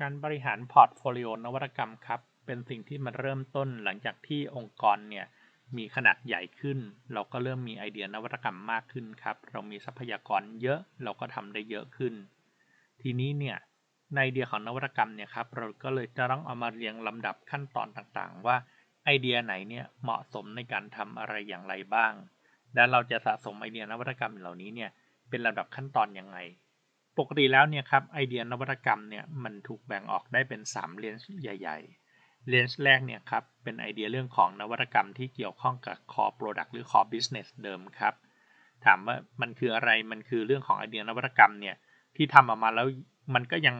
การบริหารพอร์ตโฟลิโอนวัตกรรมครับ เป็นสิ่งที่มันเริ่มต้นหลังจากที่องค์กรเนี่ยมีขนาดใหญ่ขึ้น เราก็เริ่มมีไอเดียนวัตกรรมมากขึ้นครับ เรามีทรัพยากรเยอะเราก็ทำได้เยอะขึ้น ทีนี้เนี่ยในไอเดียของนวัตกรรมเนี่ยครับเราก็เลยจะต้องเอามาเรียงลำดับขั้นตอนต่างๆ ว่าไอเดียไหนเนี่ยเหมาะสมในการทำอะไรอย่างไรบ้าง และเราจะสะสมไอเดียนวัตกรรมเหล่านี้เนี่ยเป็นลำดับขั้นตอนยังไง ปกติแล้วเนี่ยครับไอเดียนวัตกรรมเนี่ยมันถูกแบ่งออกได้เป็น3เลนส์ใหญ่ๆเลนส์แรกเนี่ยครับเป็นไอเดียเรื่องของนวัตกรรมที่เกี่ยวข้องกับ core product หรือ core business เดิมครับ ถามว่ามันคืออะไรมันคือเรื่องของไอเดียนวัตกรรมเนี่ยที่ทำออกมาแล้วมันก็ยัง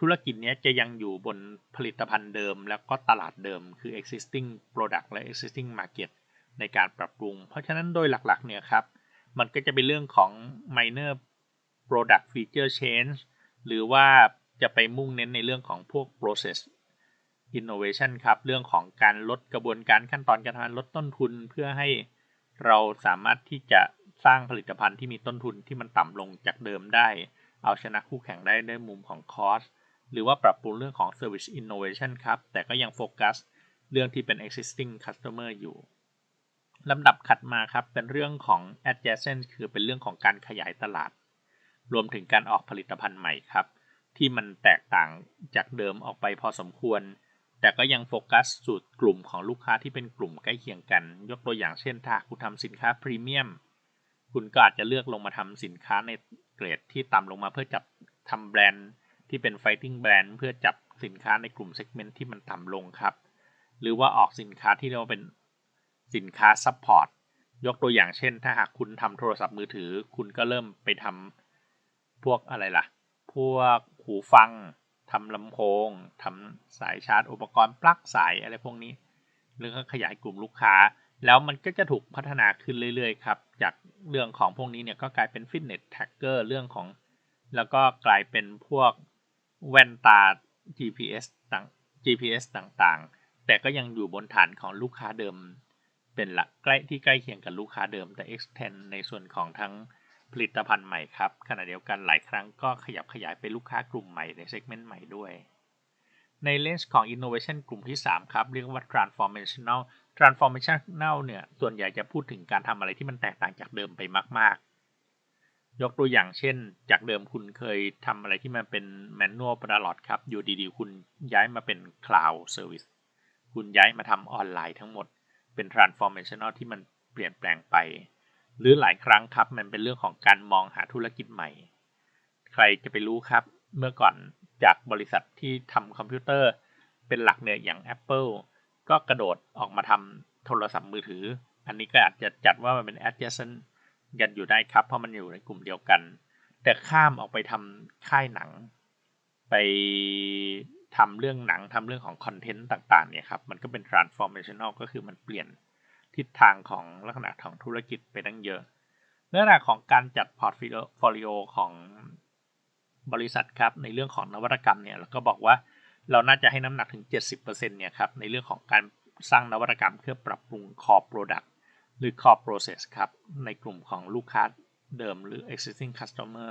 ธุรกิจนี้จะยังอยู่บนผลิตภัณฑ์เดิม แล้วก็ตลาดเดิมคือ existing product และ existing market ในการปรับปรุง เพราะฉะนั้นโดยหลักๆเนี่ยครับมันก็จะเป็นเรื่องของ minor product feature change หรือว่าจะไปมุ่งเน้นในเรื่องของพวก process innovation ครับ เรื่องของการลดกระบวนการขั้นตอนการทำงานลดต้นทุนเพื่อให้เราสามารถที่จะสร้างผลิตภัณฑ์ที่มีต้นทุนที่มันต่ำลงจากเดิมได้ เอาชนะคู่แข่งได้ด้วยมุมของ cost หรือว่าปรับปรุงเรื่องของ service innovation ครับ แต่ก็ยังโฟกัสเรื่องที่เป็น existing customer อยู่ลำดับขัดมาครับ เป็นเรื่องของ adjacent คือเป็นเรื่องของการขยายตลาด รวมถึงการออกผลิตภัณฑ์ใหม่ครับ ที่มันแตกต่างจากเดิมออกไปพอสมควร แต่ก็ยังโฟกัสสูตรกลุ่มของลูกค้าที่เป็นกลุ่มใกล้เคียงกัน ยกตัวอย่างเช่นถ้าคุณทำสินค้าพรีเมียมคุณก็อาจจะเลือกลงมาทำสินค้าในเกรดที่ต่ำลงมาเพื่อจับทำแบรนด์ที่เป็นไฟติ้งแบรนด์เพื่อจับสินค้าในกลุ่มเซกเมนต์ที่มันต่ำลงครับ หรือว่าออกสินค้าที่เรียกว่าเป็นสินค้าซัพพอร์ตยกตัวอย่างเช่น ถ้าหากคุณทำโทรศัพท์มือถือ คุณก็เริ่มไปทำ พวกอะไรล่ะ พวกหูฟังทำลำโพงทำสายชาร์จอุปกรณ์ปลั๊กสายอะไรพวกนี้เรื่องขยายกลุ่มลูกค้า แล้วมันก็จะถูกพัฒนาขึ้นเรื่อยๆครับ จากเรื่องของพวกนี้เนี่ยก็กลายเป็นฟิตเนสแท็กเกอร์เรื่องของ แล้วก็กลายเป็นพวกแว่นตา GPS ต่าง GPS ต่างๆ แต่ก็ยังอยู่บนฐานของลูกค้าเดิม เป็นหลักใกล้ที่ใกล้เคียงกับลูกค้าเดิมแต่ extend ในส่วนของทั้ง ผลิตภัณฑ์ใหม่ครับ ขณะเดียวกันหลายครั้งก็ขยับขยายไปลูกค้ากลุ่มใหม่ในเซกเมนต์ใหม่ด้วย ในเลนส์ของ innovation กลุ่มที่ 3 ครับเรียกว่า transformational transformational เนี่ยส่วนใหญ่จะพูดถึงการทำอะไรที่มันแตกต่างจากเดิมไปมาก ๆ ยกตัวอย่างเช่น จากเดิมคุณเคยทำอะไรที่มันเป็น manual ตลอดครับ อยู่ดีๆ คุณย้ายมาเป็น cloud service คุณย้ายมาทำออนไลน์ทั้งหมดเป็น transformational ที่มันเปลี่ยนแปลงไป หรือหลายครั้งครับ มันเป็นเรื่องของการมองหาธุรกิจใหม่ ใครจะไปรู้ครับ เมื่อก่อนจากบริษัทที่ทำคอมพิวเตอร์เป็นหลักเนี่ยอย่าง Apple ก็กระโดดออกมาทำโทรศัพท์มือถือ อันนี้ก็อาจจะจัดว่ามันเป็น adjacent กันอยู่ได้ครับ เพราะมันอยู่ในกลุ่มเดียวกัน แต่ข้ามออกไปทำค่ายหนัง ไปทำเรื่องหนังทำเรื่องของคอนเทนต์ต่างๆเนี่ยครับ มันก็เป็น transformational ก็คือมันเปลี่ยน ทิศทางของลักษณะของธุรกิจไปตั้งเยอะ เนื้อหาของการจัดพอร์ตโฟลิโอของบริษัทครับในเรื่องของนวัตกรรมเนี่ยเราก็บอกว่าเราน่าจะให้น้ำหนักถึง 70%เนี่ยครับในเรื่องของการสร้างนวัตกรรมเพื่อปรับปรุง core product หรือ core process ครับในกลุ่มของลูกค้าเดิมหรือ existing customer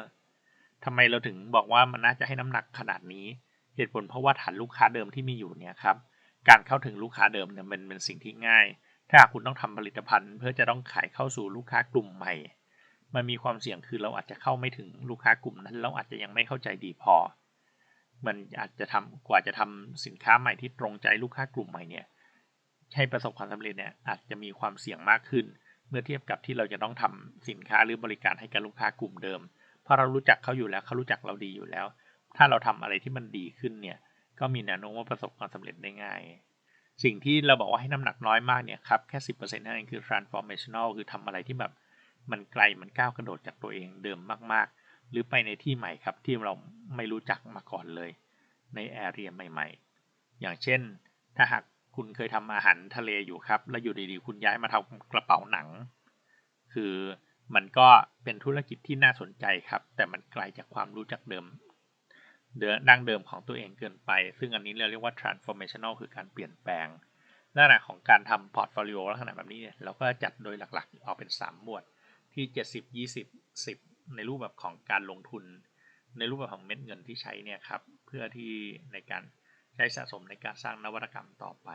ทำไมเราถึงบอกว่ามันน่าจะให้น้ำหนักขนาดนี้ เหตุผลเพราะว่าฐานลูกค้าเดิมที่มีอยู่เนี่ยครับการเข้าถึงลูกค้าเดิมเนี่ยมันเป็นสิ่งที่ง่าย ถ้าคุณต้องทำผลิตภัณฑ์ เพื่อจะต้องขายเข้าสู่ลูกค้ากลุ่มใหม่ มันมีความเสี่ยงคือเราอาจจะเข้าไม่ถึงลูกค้ากลุ่มนั้น เราอาจจะยังไม่เข้าใจดีพอ มันอาจจะทำกว่าจะทำสินค้าใหม่ที่ตรงใจลูกค้ากลุ่มใหม่เนี่ยให้ประสบความสำเร็จเนี่ยอาจจะมีความเสี่ยงมากขึ้น เมื่อเทียบกับที่เราจะต้องทำสินค้าหรือบริการให้กับลูกค้ากลุ่มเดิม เพราะเรารู้จักเขาอยู่แล้วเขารู้จักเราดีอยู่แล้ว ถ้าเราทำอะไรที่มันดีขึ้นเนี่ยก็มีแนวโน้มว่าประสบความสำเร็จได้ง่าย สิ่งที่เราบอกว่าให้น้ำหนักน้อยมากเนี่ยครับแค่สิบเปอร์เซ็นต์นั่นเองคือ transformational คือทำอะไรที่แบบมันไกลมันก้าวกระโดดจากตัวเองเดิมมาก ๆ หรือไปในที่ใหม่ครับที่เราไม่รู้จักมาก่อนเลย ในแอเรียใหม่ ๆ อย่างเช่น ถ้าหากคุณเคยทำอาหารทะเลอยู่ครับ แล้วอยู่ดีๆ คุณย้ายมาทำกระเป๋าหนัง คือมันก็เป็นธุรกิจที่น่าสนใจครับ แต่มันไกลจากความรู้จักเดิม เดิดั้งเดิมของตัวเองเกินไป ซึ่งอันนี้เราเรียกว่า transformational คือการเปลี่ยนแปลงลักษณะของการทำพอร์ตโฟลิโอลักษณะแบบนี้เนี่ยเราก็จัดโดยหลักๆ ออกเป็น 3 หมวดที่ 70 20 10 ในรูปแบบของการลงทุน ในรูปแบบของเม็ดเงินที่ใช้เนี่ยครับเพื่อที่ในการใช้สะสมในการสร้างนวัตกรรมต่อไป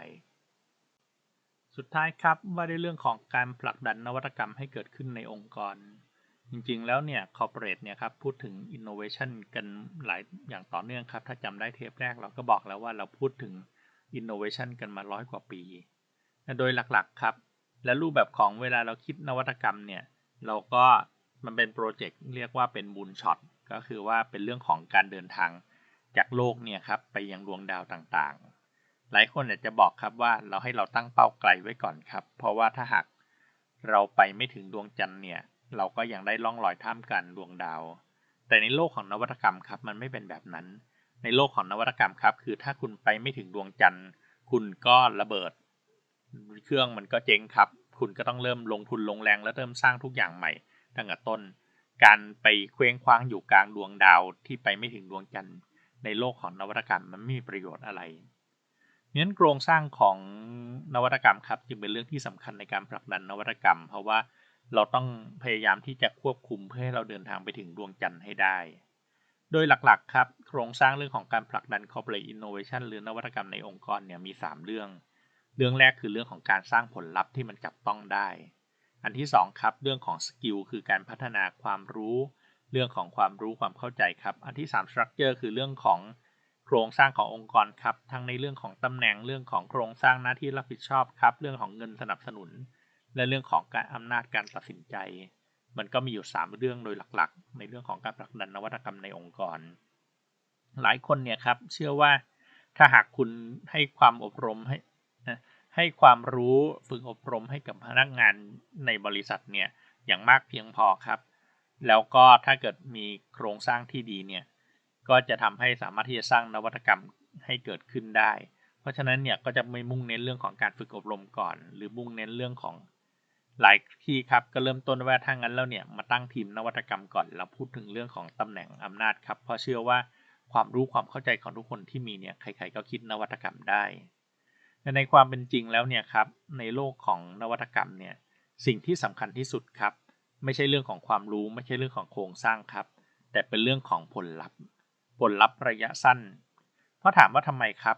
สุดท้ายครับว่าในเรื่องของการผลักดันนวัตกรรมให้เกิดขึ้นในองค์กร จริงๆ แล้วเนี่ยคอร์ปอเรทเนี่ยครับพูดถึง innovation กันหลายอย่างต่อเนื่องครับ ถ้าจำได้เทปแรกเราก็บอกแล้วว่าเราพูดถึง innovation กันมาร้อยกว่าปี โดยหลักๆครับ และรูปแบบของเวลาเราคิดนวัตกรรมเนี่ย เราก็มันเป็นโปรเจกต์เรียกว่าเป็นบูนช็อตก็คือว่าเป็นเรื่องของการเดินทางจากโลกเนี่ยครับไปยังดวงดาวต่างๆ หลายคนอาจจะบอกครับว่าเราให้เราตั้งเป้าไกลไว้ก่อนครับ เพราะว่าถ้าหากเราไปไม่ถึงดวงจันทร์เนี่ย เราก็ยังได้ล่องลอยท่ามกลางดวงดาว แต่ในโลกของนวัตกรรมครับมันไม่เป็นแบบนั้น ในโลกของนวัตกรรมครับ คือถ้าคุณไปไม่ถึงดวงจันทร์ คุณก็ระเบิด เครื่องมันก็เจ๊งครับ คุณก็ต้องเริ่มลงทุนลงแรงและเริ่มสร้างทุกอย่างใหม่ตั้งแต่ต้น การไปเคว้งคว้างอยู่กลางดวงดาวที่ไปไม่ถึงดวงจันทร์ ในโลกของนวัตกรรมมันไม่มีประโยชน์อะไรนั้นโครงสร้างของนวัตกรรมครับจึงเป็นเรื่องที่สำคัญในการผลักดันนวัตกรรม เพราะว่า เราต้องพยายามที่จะควบคุมเพื่อให้เราเดินทางไปถึงดวงจันทร์ให้ได้ โดยหลักๆครับ โครงสร้างเรื่องของการผลักดัน corporate innovation หรือนวัตกรรมในองค์กรเนี่ยมี 3 เรื่อง เรื่องแรกคือเรื่องของการสร้างผลลัพธ์ที่มันจับต้องได้ อันที่2ครับเรื่องของสกิลคือการพัฒนาความรู้ เรื่องของความรู้ความเข้าใจครับ อันที่3 structure คือเรื่องของโครงสร้างขององค์กรครับ ทั้งในเรื่องของตำแหน่งเรื่องของโครงสร้างหน้าที่รับผิดชอบครับ เรื่องของเงินสนับสนุน และเรื่องของการอำนาจการตัดสินใจ มันก็มีอยู่ 3 เรื่องโดยหลักๆ ในเรื่องของการผลักดันนวัตกรรมในองค์กร หลายคนเนี่ยครับเชื่อว่าถ้าหากคุณให้ความอบรมให้ให้ความรู้ฝึกอบรมให้กับพนักงานในบริษัทเนี่ยอย่างมากเพียงพอครับ แล้วก็ถ้าเกิดมีโครงสร้างที่ดีเนี่ยก็จะทำให้สามารถที่จะสร้างนวัตกรรมให้เกิดขึ้นได้ เพราะฉะนั้นเนี่ยก็จะไม่มุ่งเน้นเรื่องของการฝึกอบรมก่อน หรือมุ่งเน้นเรื่องของ หลายที่ครับก็เริ่มต้นว่าถ้างั้นแล้วเนี่ยมาตั้งทีมนวัตกรรมก่อนเราพูดถึงเรื่องของตำแหน่งอำนาจครับเพราะเชื่อว่าความรู้ความเข้าใจของทุกคนที่มีเนี่ยใครๆก็คิดนวัตกรรมได้แต่ในความเป็นจริงแล้วเนี่ยครับในโลกของนวัตกรรมเนี่ยสิ่งที่สำคัญที่สุดครับ ไม่ใช่เรื่องของความรู้ไม่ใช่เรื่องของโครงสร้างครับ แต่เป็นเรื่องของผลลัพธ์ ผลลัพธ์ระยะสั้น เพราะถามว่าทำไมครับ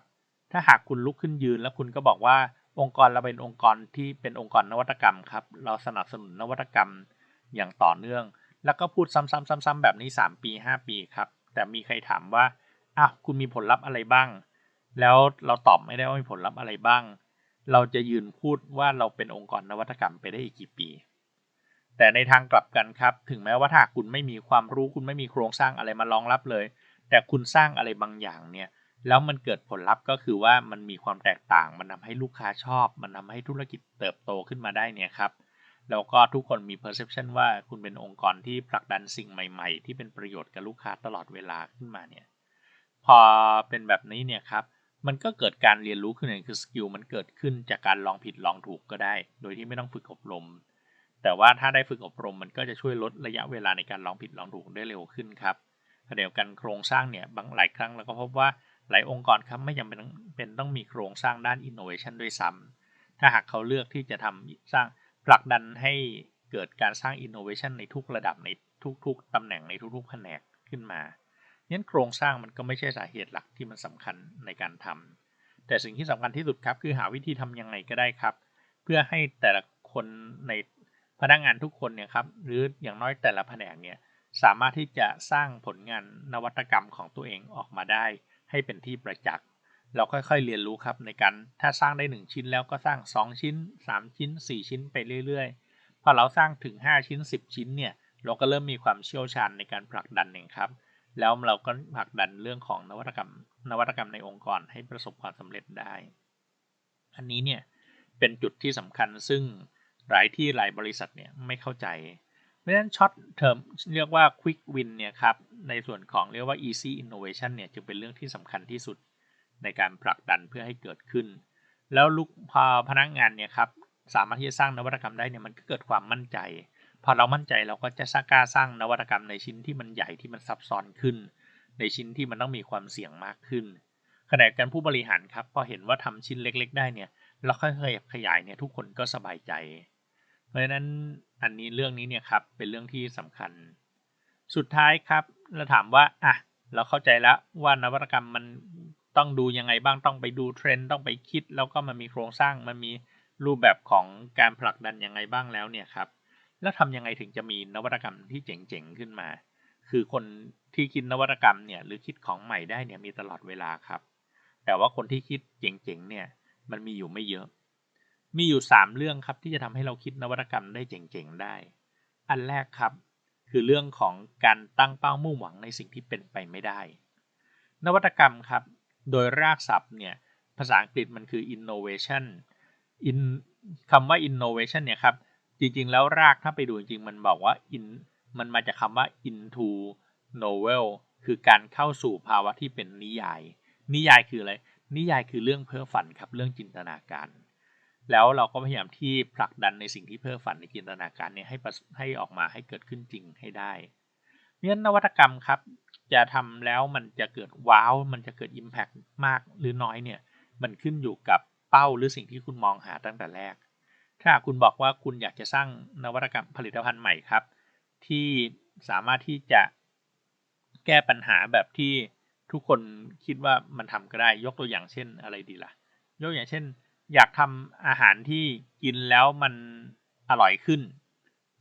ถ้าหากคุณลุกขึ้นยืนแล้วคุณก็บอกว่า องค์กรเราเป็นองค์กรที่เป็นองค์กรนวัตกรรมครับ เราสนับสนุนนวัตกรรมอย่างต่อเนื่อง แล้วก็พูดซ้ำๆๆ แบบนี้ 3 ปี 5 ปีครับ แต่มีใครถามว่าอ้าวคุณมีผลลัพธ์อะไรบ้าง แล้วเราตอบไม่ได้ว่ามีผลลัพธ์อะไรบ้าง เราจะยืนพูดว่าเราเป็นองค์กรนวัตกรรมไปได้อีกกี่ปี แต่ในทางกลับกันครับ ถึงแม้ว่าถ้าคุณไม่มีความรู้คุณไม่มีโครงสร้างอะไรมารองรับเลย แต่คุณสร้างอะไรบางอย่างเนี่ย แล้วมันเกิดผลลัพธ์ก็คือว่ามันมีความแตกต่าง มันทาให้ลูกค้าชอบ มันทาให้ธุรกิจเติบโตขึ้นมาได้เนี่ยครับแล้วก็ทุกคนมี perception ว่าคุณเป็นองค์กรที่ผลักดันสิ่งใหม่ๆ ที่เป็นประโยชน์กับลูกค้าตลอดเวลาขึ้นมาเนี่ยพอเป็นแบบนี้เนี่ยครับมันก็เกิดการเรียนรู้ขึ้นเองคือสกิลมันเกิดขึ้นจากการลองผิดลองถูกก็ได้ โดยที่ไม่ต้องฝึกอบรม แต่ว่าถ้าได้ฝึกอบรมมันก็จะช่วยลดระยะเวลาในการลองผิดลองถูกได้เร็วขึ้นครับเดียวกันโครงสร้างเนี่ยบางหลายครั้งเราก็พบว่า หลายองค์กรครับไม่จำเป็นเป็นต้องมีโครงสร้างด้าน innovation ด้วยซ้ำถ้าหากเขาเลือกที่จะทำสร้างผลักดันให้เกิดการสร้าง innovation ในทุกระดับในทุกๆตำแหน่งในทุกๆแผนกขึ้นมานั้นโครงสร้างมันก็ไม่ใช่สาเหตุหลักที่มันสำคัญในการทำแต่สิ่งที่สำคัญที่สุดครับ คือหาวิธีทำยังไงก็ได้ครับ เพื่อให้แต่ละคนในพนักงานทุกคนเนี่ยครับหรืออย่างน้อยแต่ละแผนกเนี่ยสามารถที่จะสร้างผลงานนวัตกรรมของตัวเองออกมาได้ ให้เป็นที่ประจักษ์เราค่อยๆเรียนรู้ครับในการถ้าสร้างได้ 1 ชิ้นแล้วก็สร้าง 2 ชิ้น 3 ชิ้น 4 ชิ้นไปเรื่อยๆ พอเราสร้างถึง 5 ชิ้น 10 ชิ้นเนี่ยเราก็เริ่มมีความเชี่ยวชาญในการผลักดันเองครับ แล้วเราก็ผลักดันเรื่องของนวัตกรรม นวัตกรรมในองค์กรให้ประสบความสำเร็จได้ อันนี้เนี่ยเป็นจุดที่สำคัญซึ่งหลายที่หลายบริษัทเนี่ยไม่เข้าใจ ราะฉะนั้นช็อตเทอมเรียกว่า quick win เนี่ยครับในส่วนของเรียกว่า easy innovation เนี่ยจึงเป็นเรื่องที่สำคัญที่สุดในการผลักดันเพื่อให้เกิดขึ้น แล้วลูกพอพนักงงานเนี่ยครับสามารถที่จะสร้างนวัตกรรมได้เนี่ยมันก็เกิดความมั่นใจ พอเรามั่นใจเราก็จะสร้างกล้าสร้างนวัตกรรมในชิ้นที่มันใหญ่ที่มันซับซ้อนขึ้น ในชิ้นที่มันต้องมีความเสี่ยงมากขึ้นขณะกันผู้บริหารครับพอเห็นว่าทำชิ้นเล็ก ๆ ได้เนี่ยเราค่อยๆขยายเนี่ยทุกคนก็สบายใจ เพราะฉะนั้นอันนี้เรื่องนี้เนี่ยครับเป็นเรื่องที่สำคัญ สุดท้ายครับแล้วถามว่าอะเราเข้าใจแล้วว่านวัตกรรมมันต้องดูยังไงบ้างต้องไปดูเทรนด์ต้องไปคิด แล้วก็มันมีโครงสร้างมันมีรูปแบบของการผลักดันยังไงบ้างแล้วเนี่ยครับแล้วทำยังไงถึงจะมีนวัตกรรมที่เจ๋งๆขึ้นมา คือคนที่คิดนวัตกรรมเนี่ยหรือคิดของใหม่ได้เนี่ยมีตลอดเวลาครับ แต่ว่าคนที่คิดเจ๋งๆเนี่ยมันมีอยู่ไม่เยอะ มีอยู่ 3 เรื่องครับที่จะทำให้เราคิดนวัตกรรมได้เจ๋งๆได้ อันแรกครับ คือเรื่องของการตั้งเป้ามุ่งหวังในสิ่งที่เป็นไปไม่ได้ นวัตกรรมครับ โดยรากศัพท์เนี่ยภาษาอังกฤษมันคือ innovation in คำว่า innovation เนี่ยครับ จริงๆ แล้วรากถ้าไปดูจริงๆ มันบอกว่า in มันมาจากคำว่า into novel คือการเข้าสู่ภาวะที่เป็นนิยาย นิยายคืออะไร นิยายคือเรื่องเพ้อฝันครับ เรื่องจินตนาการ แล้วเราก็พยายามที่ผลักดันในสิ่งที่เพ้อฝันในจินตนาการเนี่ยให้ให้ออกมาให้เกิดขึ้นจริงให้ได้เนี่ยนวัตกรรมครับ จะทำแล้วมันจะเกิดว้าว มันจะเกิด Impact มากหรือน้อยเนี่ย มันขึ้นอยู่กับเป้าหรือสิ่งที่คุณมองหาตั้งแต่แรก ถ้าคุณบอกว่าคุณอยากจะสร้างนวัตกรรมผลิตภัณฑ์ใหม่ครับ ที่สามารถที่จะแก้ปัญหาแบบที่ทุกคนคิดว่ามันทำก็ได้ยกตัวอย่างเช่นอะไรดีละ่ะ ยกอย่างเช่น อยากทำอาหารที่กินแล้วมันอร่อยขึ้น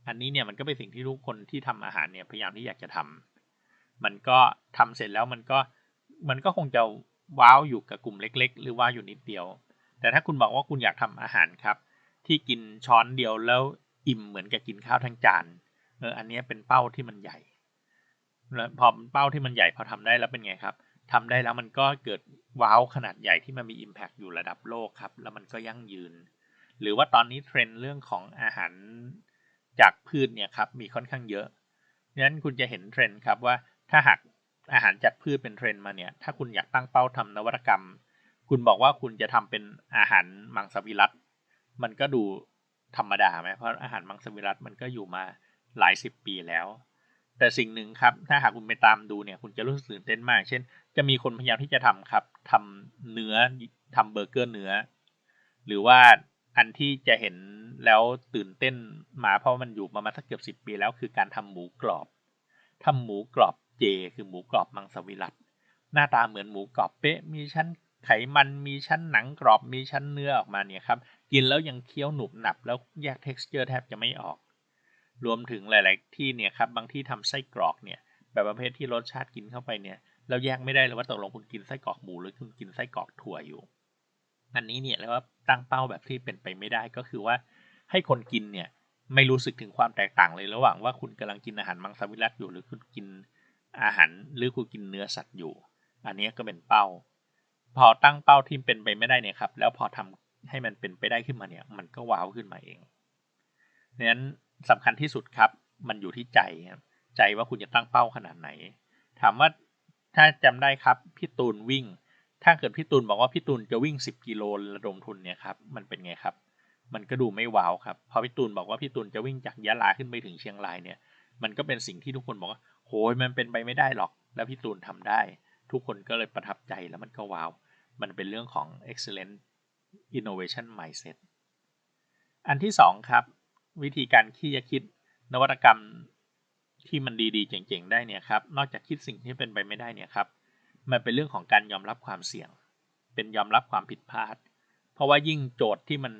อันนี้เนี่ยมันก็เป็นสิ่งที่ทุกคนที่ทำอาหารเนี่ยพยายามที่อยากจะทำมันก็ทำเสร็จแล้วมันก็มันก็คงจะว้าวอยู่กับกลุ่มเล็ก ๆ หรือว่าอยู่นิดเดียว แต่ถ้าคุณบอกว่าคุณอยากทำอาหารครับ ที่กินช้อนเดียวแล้วอิ่มเหมือนกับกินข้าวทั้งจานเอออันนี้เป็นเป้าที่มันใหญ่แล้วพอเป้าที่มันใหญ่พอทำได้แล้วเป็นไงครับ ทำได้แล้วมันก็เกิดว้าวขนาดใหญ่ที่มันมี Impact อยู่ระดับโลกครับ แล้วมันก็ยั่งยืน หรือว่าตอนนี้เทรนด์เรื่องของอาหารจากพืชเนี่ยครับมีค่อนข้างเยอะนั้นคุณจะเห็นเทรนด์ครับว่าถ้าหากอาหารจากพืชเป็นเทรนด์มาเนี่ยถ้าคุณอยากตั้งเป้าทำนวัตกรรม คุณบอกว่าคุณจะทำเป็นอาหารมังสวิรัตมันก็ดูธรรมดาไหมเพราะอาหารมังสวิรัตมันก็อยู่มาหลายสิบปีแล้ว แต่สิ่งหนึ่งครับถ้าหากคุณไปตามดูเนี่ยคุณจะรู้สึกตื่นเต้นมาก เช่น จะมีคนพยายามที่จะทำครับทำเนื้อทำเบอร์เกอร์เนื้อ หรือว่าอันที่จะเห็นแล้วตื่นเต้นมาเพราะมันอยู่มามาสักเกือบสิบปีแล้วคือการทำหมูกรอบทำหมูกรอบเจ คือหมูกรอบมังสวิรัตหน้าตาเหมือนหมูกรอบเป๊ะ มีชั้นไขมันมีชั้นหนังกรอบมีชั้นเนื้อออกมาเนี่ยครับกินแล้วยังเคี้ยวหนุบหนับ แล้วแยก texture แทบจะไม่ออก รวมถึงหลาย ๆ ที่เนี่ยครับบางที่ทำไส้กรอกเนี่ย แบบประเภทที่รสชาติกินเข้าไปเนี่ย เราแยกไม่ได้เลยว่าตกลงคุณกินไส้กรอกหมูหรือคุณกินไส้กรอกถั่วอยู่ อันนี้เนี่ยแล้วว่าตั้งเป้าแบบที่เป็นไปไม่ได้ก็คือว่าให้คนกินเนี่ยไม่รู้สึกถึงความแตกต่างเลยระหว่างว่าคุณกำลังกินอาหารมังสวิรัตอยู่ หรือคุณกินอาหารหรือคุณกินเนื้อสัตว์อยู่ อันนี้ก็เป็นเป้า พอตั้งเป้าที่เป็นไปไม่ได้เนี่ยครับ แล้วพอทำให้มันเป็นไปได้ขึ้นมาเนี่ย มันก็ว้าวขึ้นมาเองดังนั้นสำคัญที่สุดครับ มันอยู่ที่ใจครับใจว่าคุณจะตั้งเป้าขนาดไหน ถามว่า ถ้าจำได้ครับพี่ตูนวิ่ง ถ้าเกิดพี่ตูนบอกว่าพี่ตูนจะวิ่ง 10 กิโลระดมทุนเนี่ยครับมันเป็นไงครับ มันก็ดูไม่ว้าวครับพอพี่ตูนบอกว่าพี่ตูนจะวิ่งจากยะลาขึ้นไปถึงเชียงรายเนี่ย มันก็เป็นสิ่งที่ทุกคนบอกว่าโหยมันเป็นไปไม่ได้หรอก แล้วพี่ตูนทำได้ ทุกคนก็เลยประทับใจแล้วมันก็ว้าว มันเป็นเรื่องของ excellent innovation mindset อันที่สองครับ วิธีการที่จะคิดนวัตกรรม ที่มันดีๆ เจ๋งๆ ได้เนี่ยครับ นอกจากคิดสิ่งที่เป็นไปไม่ได้เนี่ยครับ มันเป็นเรื่องของการยอมรับความเสี่ยง เป็นยอมรับความผิดพลาด เพราะว่ายิ่งโจทย์ที่มัน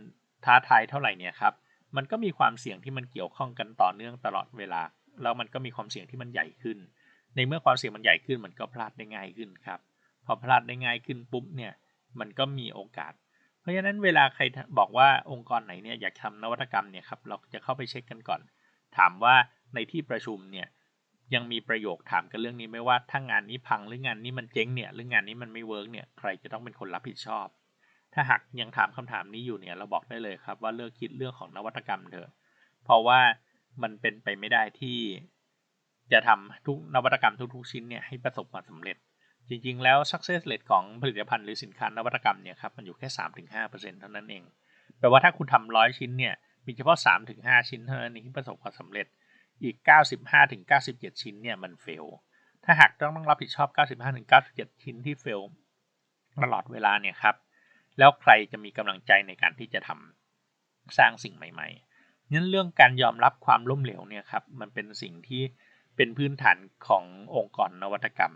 ท้าทายเท่าไหร่เนี่ยครับ มันก็มีความเสี่ยงที่มันเกี่ยวข้องกันต่อเนื่องตลอดเวลา แล้วมันก็มีความเสี่ยงที่มันใหญ่ขึ้น ในเมื่อความเสี่ยงมันใหญ่ขึ้น มันก็พลาดได้ง่ายขึ้นครับ พอพลาดได้ง่ายขึ้นปุ๊บเนี่ย มันก็มีโอกาส เพราะฉะนั้นเวลาใครบอกว่าองค์กรไหนเนี่ยอยากทำนวัตกรรมเนี่ยครับ เราจะเข้าไปเช็คกันก่อน ถามว่า ในที่ประชุมเนี่ยยังมีประโยคถามกันเรื่องนี้ไหมว่าถ้างานนี้พังหรืองานนี้มันเจ๊งเนี่ยหรืองานนี้มันไม่เวิร์กเนี่ยใครจะต้องเป็นคนรับผิดชอบ ถ้าหากยังถามคำถามนี้อยู่เนี่ยเราบอกได้เลยครับว่าเลิกคิดเรื่องของนวัตกรรมเถอะ เพราะว่ามันเป็นไปไม่ได้ที่ จะทำทุกนวัตกรรมทุกๆชิ้นเนี่ยให้ประสบความสำเร็จ จริงๆแล้ว success rate ของผลิตภัณฑ์หรือสินค้านวัตกรรมเนี่ยครับมันอยู่แค่ 3-5%เท่านั้นเองแปลว่าถ้าคุณทำร้อยชิ้นเนี่ยมีเฉพาะ 3-5 ชิ้นเท่านั้นที่ประสบความสำเร็จ อีก 95-97 ชิ้นเนี่ยมันเฟล ถ้าหากต้องต้องรับผิดชอบ 95-97 ชิ้นที่เฟลตลอดเวลาเนี่ยครับ แล้วใครจะมีกำลังใจในการที่จะทำสร้างสิ่งใหม่ๆนั้นเรื่องการยอมรับความล้มเหลวเนี่ยครับ มันเป็นสิ่งที่เเป็นพื้นฐานขององค์กรนวัตกรรม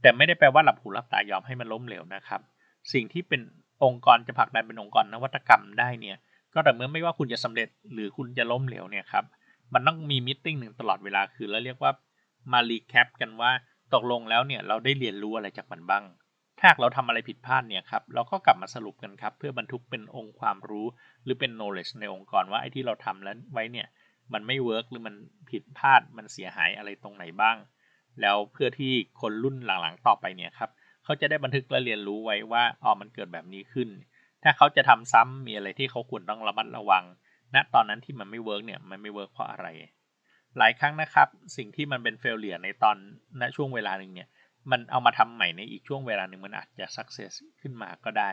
แต่ไม่ได้แปลว่าหลับหูหลับตายอมให้มันล้มเหลวนะครับ สิ่งที่เป็นองค์กรจะผลักดันเป็นองค์กรนวัตกรรมได้เนี่ย ก็แต่เมื่อไม่ว่าคุณจะสำเร็จหรือคุณจะล้มเหลวเนี่ยครับ มันต้องมีมิ팅หนึ่งตลอดเวลาคือแล้วเรียกว่ามารีแคปกันว่าตกลงแล้วเนี่ยเราได้เรียนรู้อะไรจากมันบ้าง ถ้าเราทำอะไรผิดพลาดเนี่ยครับเราก็กลับมาสรุปกันครับ เพื่อบรรทุกเป็นองค์ความรู้หรือเป็น knowledge ในองค์กรว่าไอ้ที่เราทำแล้วไว้เนี่ยมันไม่เวิร์กหรือมันผิดพลาดมันเสียหายอะไรตรงไหนบ้าง แล้วเพื่อที่คนรุ่นหลังๆต่อไปเนี่ยครับเขาจะได้บันทึกและเรียนรู้ไว้ว่าอ๋อมันเกิดแบบนี้ขึ้น ถ้าเขาจะทำซ้ำมีอะไรที่เขาควรต้องระมัดระวัง ณนะตอนนั้นที่มันไม่เวิร์กเนี่ยมันไม่เวิร์กเพราะอะไร หลายครั้งนะครับ สิ่งที่มันเป็นเฟลเลียในตอนณช่วงเวลาหนึ่งเนี่ยมันเอามาทำใหม่ในอีกช่วงเวลาหนึ่งมันอาจจะสักเซสขึ้นมาก็ได้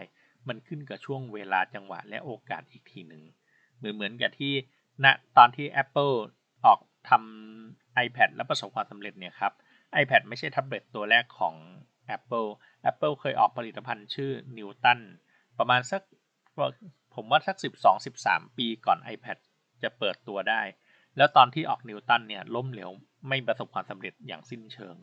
มันขึ้นกับช่วงเวลาจังหวะและโอกาสอีกทีหนึ่งเหมือนเหมือนกับที่ณตอนที่ Apple ออกทำ iPad แล้วประสบความสำเร็จเนี่ยครับ iPad ไม่ใช่แท็บเล็ตตัวแรกของ Apple Apple เคยออกผลิตภัณฑ์ชื่อ Newton ประมาณสัก ผมว่าสัก 12-13 ปีก่อน iPad จะเปิดตัวได้ แล้วตอนที่ออกนิวตันเนี่ยล้มเหลวไม่ประสบความสำเร็จอย่างสิ้นเชิง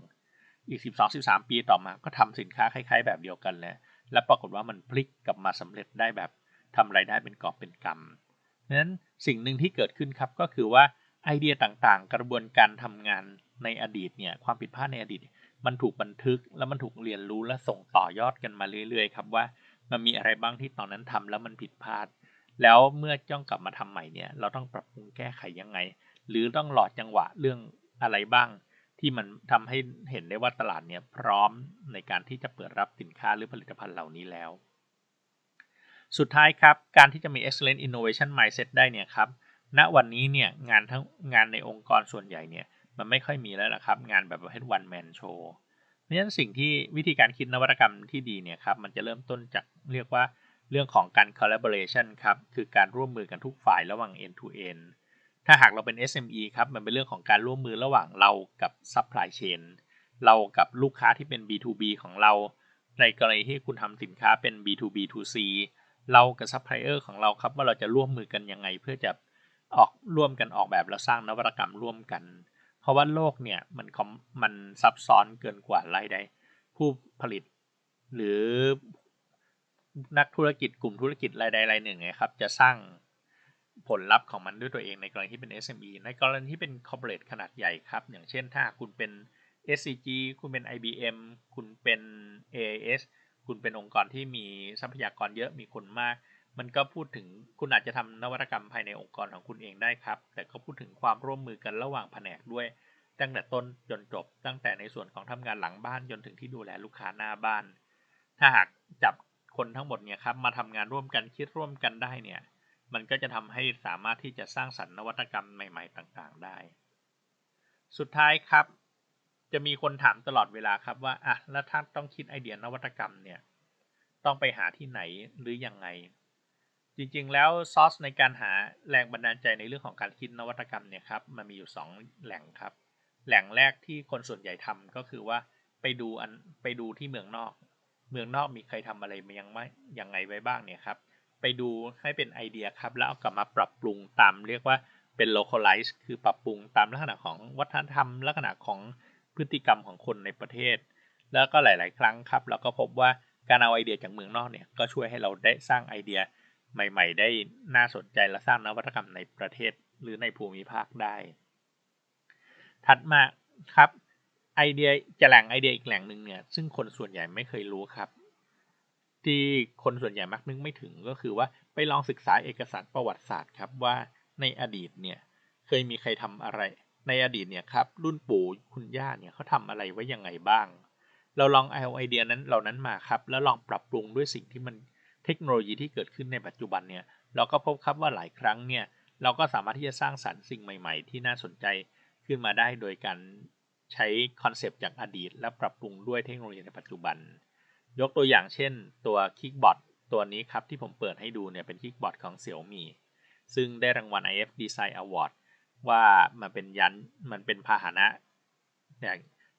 อีก 12-13 ปีต่อมาก็ทำสินค้าคล้าย ๆ แบบเดียวกันแล้วและปรากฏว่ามันพลิกกลับมาสำเร็จได้แบบทำไรายได้เป็นกอบเป็นกำดังนั้นสิ่งหนึ่งที่เกิดขึ้นครับก็คือว่าไอเดียต่างๆ กระบวนการทำงานในอดีตเนี่ยความผิดพลาดในอดีต มันถูกบันทึกแล้วมันถูกเรียนรู้และส่งต่อยอดกันมาเรื่อยๆ ครับว่า มันมีอะไรบ้างที่ตอนนั้นทำแล้วมันผิดพลาด แล้วเมื่อจ้องกลับมาทำใหม่เนี่ย เราต้องปรับปรุงแก้ไขยังไง หรือต้องหลอดจังหวะเรื่องอะไรบ้าง ที่มันทำให้เห็นได้ว่าตลาดเนี่ยพร้อมในการที่จะเปิดรับสินค้าหรือผลิตภัณฑ์เหล่านี้แล้ว สุดท้ายครับ การที่จะมี excellent innovation mindset ได้เนี่ยครับณวันนี้เนี่ยงานทั้งงานในองค์กรส่วนใหญ่เนี่ยมันไม่ค่อยมีแล้วนะครับ งานแบบประเภท one man show ราะฉะนั้นสิ่งที่วิธีการคิดนวัตกรรมที่ดีเนี่ยครับมันจะเริ่มต้นจากเรียกว่าเรื่องของการ collaboration ครับคือการร่วมมือกันทุกฝ่ายระหว่าง end to end ถ้าหากเราเป็น SME ครับมันเป็นเรื่องของการร่วมมือระหว่างเรากับ supply chain เรากับลูกค้าที่เป็น B2B ของเรา ในกรณีที่คุณทำสินค้าเป็น B2B2C เรากับ supplier ของเราครับว่าเราจะร่วมมือกันยังไง เพื่อจะออกร่วมกันออกแบบและสร้างนวัตกรรมร่วมกัน เพราะว่าโลกเนี่ยมันมันซับซ้อนเกินกว่ารายได้ ผู้ผลิต หรือนักธุรกิจกลุ่มธุรกิจรายใดรายหนึ่งนะครับ จะสร้างผลลัพธ์ของมันด้วยตัวเองในกรณีที่เป็น SME ในกรณีที่เป็น corporate ขนาดใหญ่ครับ อย่างเช่นถ้าคุณเป็น SCG คุณเป็น IBM คุณเป็น AIS คุณเป็นองค์กรที่มีทรัพยากรเยอะมีคนมาก มันก็พูดถึงคุณอาจจะทำนวัตกรรมภายในองค์กรของคุณเองได้ครับ แต่ก็พูดถึงความร่วมมือกันระหว่างแผนกด้วย ตั้งแต่ต้นจนจบ ตั้งแต่ในส่วนของทำงานหลังบ้านจนถึงที่ดูแลลูกค้าหน้าบ้าน ถ้าหากจับคนทั้งหมดเนี่ยครับมาทำงานร่วมกันคิดร่วมกันได้เนี่ย มันก็จะทำให้สามารถที่จะสร้างสรรค์นวัตกรรมใหม่ ๆ ต่างๆ ได้ สุดท้ายครับ จะมีคนถามตลอดเวลาครับว่าอะแล้วถ้าต้องคิดไอเดียนวัตกรรมเนี่ย ต้องไปหาที่ไหนหรืออยังไง จริงๆ แล้วซอสในการหาแรงบันดาลใจในเรื่องของการคิดนวัตกรรมเนี่ยครับมันมีอยู่ 2 แหล่งครับ แหล่งแรกที่คนส่วนใหญ่ทำก็คือว่าไปดูอันไปดูที่เมืองนอก เมืองนอกมีใครทำอะไรมายังไม่ยังไงไว้บ้างเนี่ยครับ ไปดูให้เป็นไอเดียครับ แล้วเอากลับมาปรับปรุงตามเรียกว่าเป็น localize คือปรับปรุงตามลักษณะของวัฒนธรรม ลักษณะของพฤติกรรมของคนในประเทศ แล้วก็หลาย ๆ ครั้งครับเราก็พบว่าการเอาไอเดียจากเมืองนอกเนี่ยก็ช่วยให้เราได้สร้างไอเดีย ใหม่ ๆ ได้น่าสนใจและสร้างนวัตกรรมในประเทศหรือในภูมิภาคได้ ถัดมาครับไอเดียจะแหล่งไอเดียอีกแหล่งหนึ่งเนี่ยซึ่งคนส่วนใหญ่ไม่เคยรู้ครับ ที่คนส่วนใหญ่มักนึกไม่ถึงก็คือว่าไปลองศึกษาเอกสารประวัติศาสตร์ครับว่าในอดีตเนี่ยเคยมีใครทำอะไร ในอดีตเนี่ยครับรุ่นปู่คุณย่าเนี่ยเขาทำอะไรไว้ยังไงบ้าง เราลองเอาไอเดียนั้นเหล่านั้นมาครับ แล้วลองปรับปรุงด้วยสิ่งที่มันเทคโนโลยีที่เกิดขึ้นในปัจจุบันเนี่ยเราก็พบครับว่าหลายครั้งเนี่ยเราก็สามารถที่จะสร้างสรรค์สิ่งใหม่ ๆ ที่น่าสนใจขึ้นมาได้โดยการใช้คอนเซปต์จากอดีต และปรับปรุงด้วยเทคโนโลยีในปัจจุบัน ยกตัวอย่างเช่น ตัวคิกบอ t ตัวนี้ครับที่ผมเปิดให้ดูเนี่ยเป็นคิกบอ t ของ Xiaomi ซึ่งได้รางวัล IF Design Award ว่ามันเป็นยันมันเป็นพาหนะ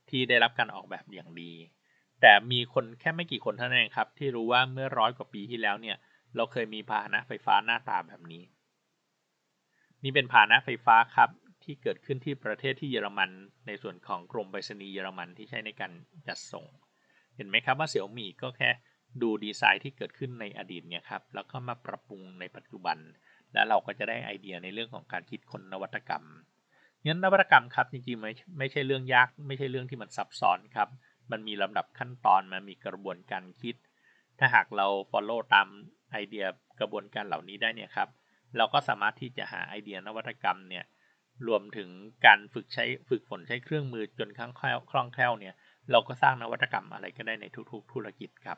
ที่ได้รับการออกแบบอย่างดี แต่มีคนแค่ไม่กี่คนเท่านั้นเองครับ ที่รู้ว่าเมื่อร้อยกว่าปีที่แล้วเนี่ย เราเคยมีพาหนะไฟฟ้าหน้าตาแบบนี้ นี่เป็นพาหนะไฟฟ้าครับที่เกิดขึ้นที่ประเทศที่เยอรมัน ในส่วนของกรมไปรษณีย์เยอรมันที่ใช้ในการจัดส่ง เห็นไหมครับว่าเสี่ยวมี่ก็แค่ดูดีไซน์ที่เกิดขึ้นในอดีตเนี่ยครับแล้วก็มาปรับปรุงในปัจจุบัน แล้วเราก็จะได้ไอเดียในเรื่องของการคิดค้นนวัตกรรมงั้นนวัตกรรมครับจริงๆไม่ไม่ใช่เรื่องยาก ไม่ใช่เรื่องที่มันซับซ้อนครับ มันมีลำดับขั้นตอนมันมีกระบวนการคิด ถ้าหากเรา follow ตามไอเดียกระบวนการเหล่านี้ได้เนี่ยครับ เราก็สามารถที่จะหาไอเดียนวัตกรรมเนี่ยรวมถึงการฝึกใช้ฝึกฝนใช้เครื่องมือจนคล่องแคล่วเนี่ยเราก็สร้างนวัตกรรมอะไรก็ได้ในทุกๆ ธุรกิจครับ